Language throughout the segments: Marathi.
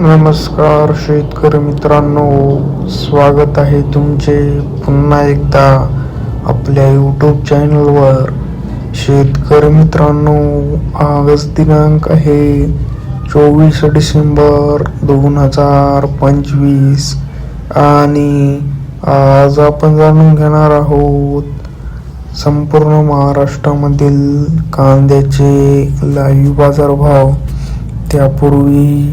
नमस्कार शेतकरी मित्रांनो स्वागत आहे तुमचे पुन्हा एकदा आपल्या यूट्यूब चॅनलवर शेतकरी मित्रांनो ऑगस्ट दिनांक आहे चोवीस डिसेंबर दोन हजार पंचवीस आणि आज आपण जाणून घेणार आहोत संपूर्ण महाराष्ट्रामधील कांद्याचे लाईव्ह बाजारभाव. त्यापूर्वी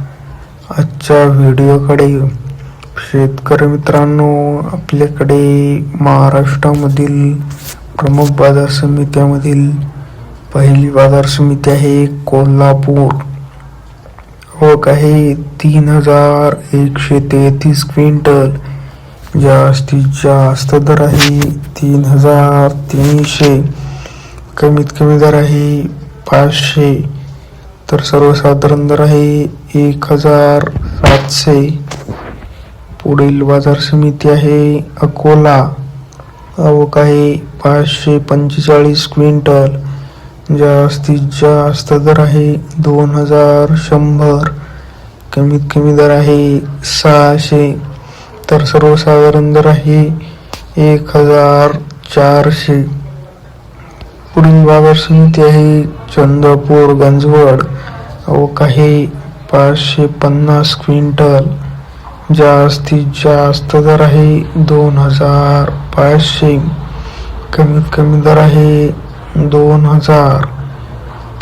आजच्या व्हिडिओकडे शेतकरी मित्रांनो आपल्याकडे महाराष्ट्रामधील प्रमुख बाजार समित्यामधील पहिली बाजार समिती आहे कोल्हापूर. आवक आहे तीन हजार एकशे तेहतीस क्विंटल. जास्तीत जास्त दर आहे तीन हजार तीनशे. कमीत कमी दर आहे पाचशे. तर सर्वसाधारण दर आहे एक हजार सातशे पुढील बाजार समिती आहे. अकोला. आवक आहे पाचशे पंचेचाळीस क्विंटल. जास्तीत जास्त दर आहे दोन हजार शंभर. कमीत कमी दर आहे सहाशे. तर सर्वसाधारण दर आहे एक हजार चारशे. पुढील बाजार समिती आहे चंद्रपूर गंजवड. व काही पाचशे पन्नास क्विंटल. जास्तीत जास्त दर आहे दोन हजार पाचशे. कमीत कमी दर आहे दोन हजार.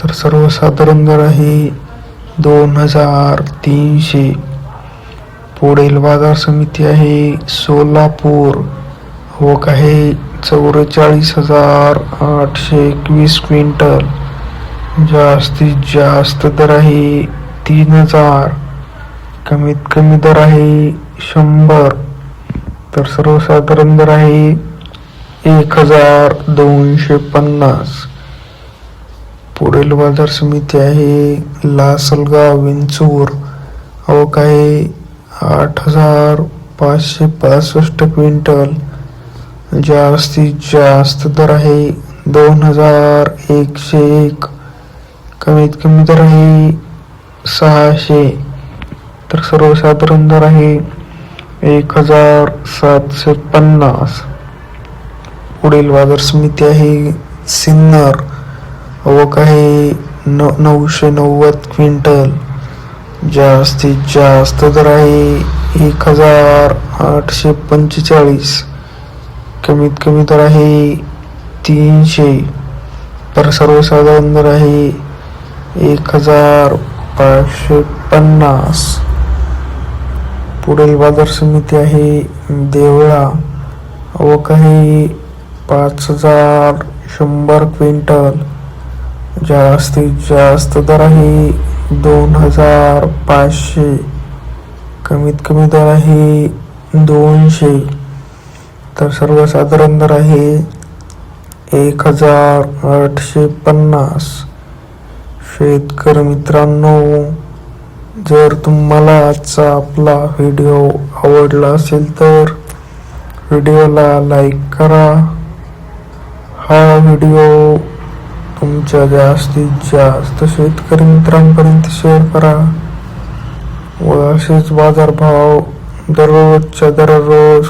तर सर्वसाधारण दर आहे दोन हजार तीनशे. पुढील बाजार समिती आहे सोलापूर. व काही चौवेचाळीस हजार आठशे एकवीस क्विंटल. जास्तीत जास्त दर आहे तीन हजार. कमीत कमी दर आहे शंभर. तर सर्वसाधारण दर आहे एक हजार दोनशे पन्नास. पुढील बाजार समिती आहे लासलगाव विंचूर. आवक आहे आठ हजार पाचशे पासष्ट क्विंटल. जास्तीत जास्त दर आहे दोन हजार एकशे एक. कमीत कमी दर आहे सहाशे. तर सर्वसाधारण दर आहे एक हजार सातशे पन्नास. पुढील बाजार समिती आहे सिन्नर. आवक आहे न नऊशे नव्वद क्विंटल. जास्तीत जास्त दर आहे एक हजार आठशे पंचेचाळीस. कमीत कमी दर आहे तीनशे. तर सर्वसाधारण दर आहे एक हजार पाचशे पन्नास. पुढील बाजार समिती आहे देवळा. आवक आहे पाच हजार शंभर क्विंटल. जास्तीत जास्त दर आहे दोन हजार पाचशे. कमीत कमी दर आहे दोनशे. तर सर्वसाधारण दर आहे एक हजार आठशे पन्नास. शेतकरी मित्रांनो जर तुम्हाला आजचा आपला व्हिडिओ आवडला असेल तर व्हिडिओला लाईक करा. हा व्हिडिओ तुमच्या जास्तीत जास्त शेतकरी मित्रांपर्यंत शेअर करा व असेच बाजारभाव दररोजच्या दररोज